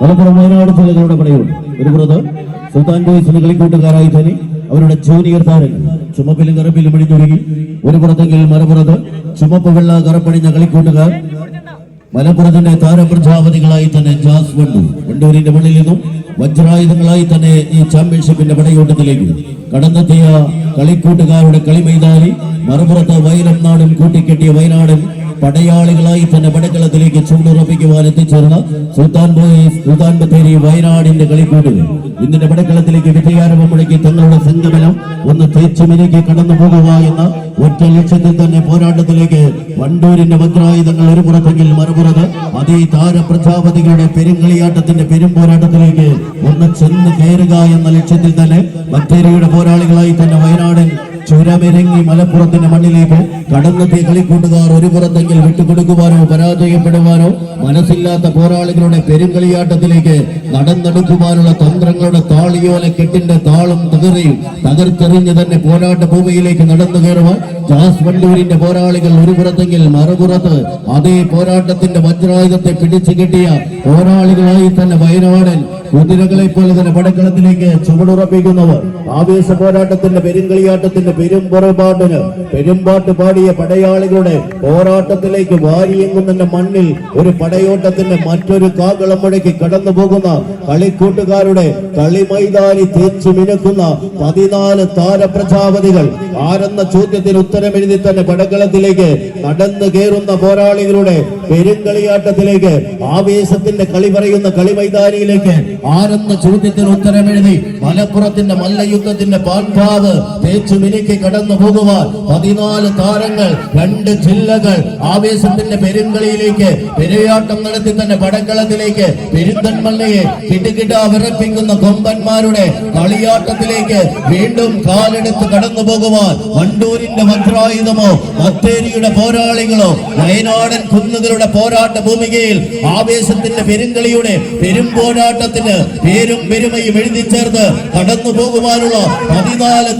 മലപ്പുറം വയനാട് ജില്ലകളുടെ പണിയുണ്ട് ഒരു പുറത്ത് സുൽത്താൻ ബോയ്സിന് കളിക്കൂട്ടുകാരായി തന്നെ. അവരുടെ ജൂനിയർ താരങ്ങൾ ചുമപ്പിലും കറുപ്പിലും അണിഞ്ഞൊരുങ്ങി ഒരു പുറത്തെങ്കിൽ മറുപുറത്ത് ചുമപ്പ് വെള്ള കറപ്പണിഞ്ഞ കളിക്കൂട്ടുകാർ മലപ്പുറത്തിന്റെ താരപ്രജാപതികളായി തന്നെ ജാസ് വണ്ടു വണ്ടൂരിന്റെ മണ്ണിൽ നിന്നും വജ്രായുധങ്ങളായി തന്നെ ഈ ചാമ്പ്യൻഷിപ്പിന്റെ പടയോട്ടത്തിലേക്ക്. കടന്നെത്തിയ കളിക്കൂട്ടുകാരുടെ കളിമൈതാനി മറുപുറത്ത് വയലം നാടും കൂട്ടിക്കെട്ടിയ വയനാടും പടയാളികളായി തന്നെ പടക്കളത്തിലേക്ക് എത്തിച്ചേർന്ന സുൽത്താൻ ബോയ്സ് സുൽത്താൻ ബത്തേരി വയനാടിന്റെ കളിക്കൂട്ടുകൾ. ഇന്നിന്റെ പടക്കളത്തിലേക്ക് വിജയാരംഭം മുടക്കി തങ്ങളുടെ സംഗമനം ഒന്ന് തേച്ചുമിലേക്ക് കടന്നു പോകുക എന്ന ഒറ്റ ലക്ഷ്യത്തിൽ തന്നെ പോരാട്ടത്തിലേക്ക് വണ്ടൂരിന്റെ വജ്രായുധങ്ങൾ ഒരു പുറത്തെങ്കിൽ മറുപുറത്ത് അതേ താര പ്രജാപതികളുടെ പെരുങ്കളിയാട്ടത്തിന്റെ പെരും പോരാട്ടത്തിലേക്ക് ഒന്ന് ചെന്ന് കയറുക എന്ന ലക്ഷ്യത്തിൽ തന്നെ ബത്തേരിയുടെ പോരാളികളായി തന്നെ വയനാടൻ ചുരമിറങ്ങി മലപ്പുറത്തിന്റെ മണ്ണിലേക്ക് കടന്നെത്തിയ കളിക്കൂട്ടുകാർ ഒരു പുറത്തെങ്കിൽ വിട്ടുകൊടുക്കുവാനോ പരാജയപ്പെടുവാനോ മനസ്സില്ലാത്ത പോരാളികളുടെ പെരുങ്കളിയാട്ടത്തിലേക്ക് നടന്നെടുക്കുവാനുള്ള തന്ത്രങ്ങളുടെ താളിയോല കെട്ടിന്റെ താളം തകറിയും തകർത്തെറിഞ്ഞ് തന്നെ പോരാട്ട ഭൂമിയിലേക്ക് നടന്നു കയറുവാൻ ജാസ് വണ്ടൂരിന്റെ പോരാളികൾ ഒരു പുറത്തെങ്കിൽ മറുപുറത്ത് അതേ പോരാട്ടത്തിന്റെ വജ്രായുധത്തെ പിടിച്ചു കിട്ടിയ പോരാളികളായി തന്നെ വയനാടൻ കുതിരകളെ പോലെ തന്നെ പടക്കളത്തിലേക്ക് ചുവടുറപ്പിക്കുന്നവർ. ആവേശ പോരാട്ടത്തിന്റെ പെരുങ്കളിയാട്ടത്തിന്റെ പെരും പുറപാട്ടിന് പെരുമ്പാട്ട് പാടിയ പടയാളികളുടെ പോരാട്ടത്തിലേക്ക് വാരിയെങ്ങുന്ന മണ്ണിൽ ഒരു പടയോട്ടത്തിന്റെ മറ്റൊരു കാകളം മുഴക്കി കടന്നു പോകുന്ന കളിക്കൂട്ടുകാരുടെ കളിമൈതാനി തേച്ചു മിനുക്കുന്ന പതിനാല് താരപ്രജാപതികൾ ആരെന്ന ചോദ്യത്തിന് ഉത്തരം എഴുതി തന്നെ പടക്കളത്തിലേക്ക് കടന്നു കയറുന്ന പോരാളികളുടെ പെരുങ്കളിയാട്ടത്തിലേക്ക് ആവേശത്തിന്റെ കളി പറയുന്ന കളിമൈതാനിയിലേക്ക് ആരെന്ന ചോദ്യത്തിന് ഉത്തരം എഴുതി മലപ്പുറത്തിന്റെ മല്ലയുദ്ധത്തിന്റെ പാൻപാവ് തേച്ചു മിനുക്കി കടന്നു പോകുവാൻ പതിനാല് താരങ്ങൾ രണ്ട് ജില്ലകൾ ആവേശത്തിന്റെ പെരുങ്കളിയിലേക്ക് പെരുയാട്ടം നടത്തി തന്നെ പടക്കളത്തിലേക്ക് പെരുന്തൻമല്ലയെ കിട്ടുകിട്ട വിറപ്പിക്കുന്ന കൊമ്പന്മാരുടെ കളിയാട്ടത്തിലേക്ക് വീണ്ടും കാലെടുത്ത് കടന്നു പോകുവാൻ വണ്ടൂരിന്റെ വജ്രായുധമോ മത്തേരിയുടെ പോരാളികളോ വയനാടൻ കുന്നുകളുടെ പോരാട്ട ഭൂമികയിൽ ആവേശത്തിന്റെ പെരുങ്കളിയുടെ പെരും പോരാട്ടത്തിന് പേരും പെരുമയും എഴുതി ചേർത്ത് കടന്നു പോകുവാനുള്ള പതിനാല്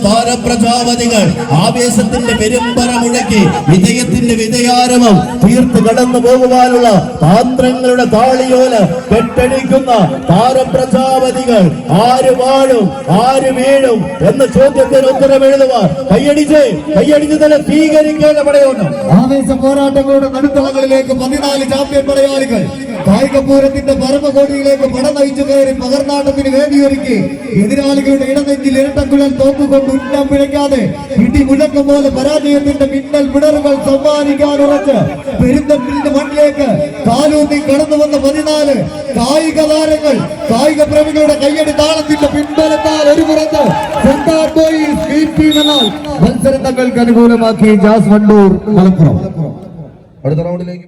താരപ്രജാപതികൾ ആവേശത്തിന്റെ പെരുമ്പറ മുഴക്കി വിജയത്തിന്റെ വിജയാരമം തീർത്ത് കടന്നു പോകുവാനുള്ള പാത്രങ്ങളുടെ താളിയോല കെട്ടടിക്കുന്ന താരപ്രജാപതികൾ ആര് വാഴും ആര് വീഴും എന്ന ചോദ്യത്തിന് ഉത്തരം എഴുതുവാൻ. കയ്യടിച്ച് കയ്യടിച്ച് തന്നെ സ്വീകരിക്കേണ്ട പടയുണ്ട് ആവേശ പോരാട്ടങ്ങളുടെ നടുത്തളങ്ങളിലേക്ക് പതിനാല് ചാമ്പ്യൻ പടയാളികൾ കായികപൂരത്തിന്റെ പരമകോടിയിലേക്ക് പട നയിച്ചു കയറി പകർന്നാട്ടത്തിന് വേദിയൊരുക്കി. എതിരാളികളുടെ ഇടനെഞ്ചിൽ ഇരട്ടക്കുഴൽ തോക്കുകൊണ്ട് ഉന്നം പിഴയ്ക്കാതെ ഇടി മുഴക്കം പോലെ പരാജയത്തിന്റെ മിന്നൽ വിടറുകൾ സമ്മാനിക്കാൻ ഉറച്ച് പെരുന്തമ്പിന്റെ മണ്ണിലേക്ക് കാലൂന്നി കടന്നു വന്ന പതിനാല് കായിക താരങ്ങൾ കായിക പ്രേമികളുടെ കയ്യടി താളത്തിന്റെ പിൻബലത്താൽ ഒരു പുറത്ത്. മത്സരം തങ്ങൾക്ക് അനുകൂലമാക്കി ജാസ് വണ്ടൂർ മലപ്പുറം. അടുത്ത റൗണ്ടിലേക്ക്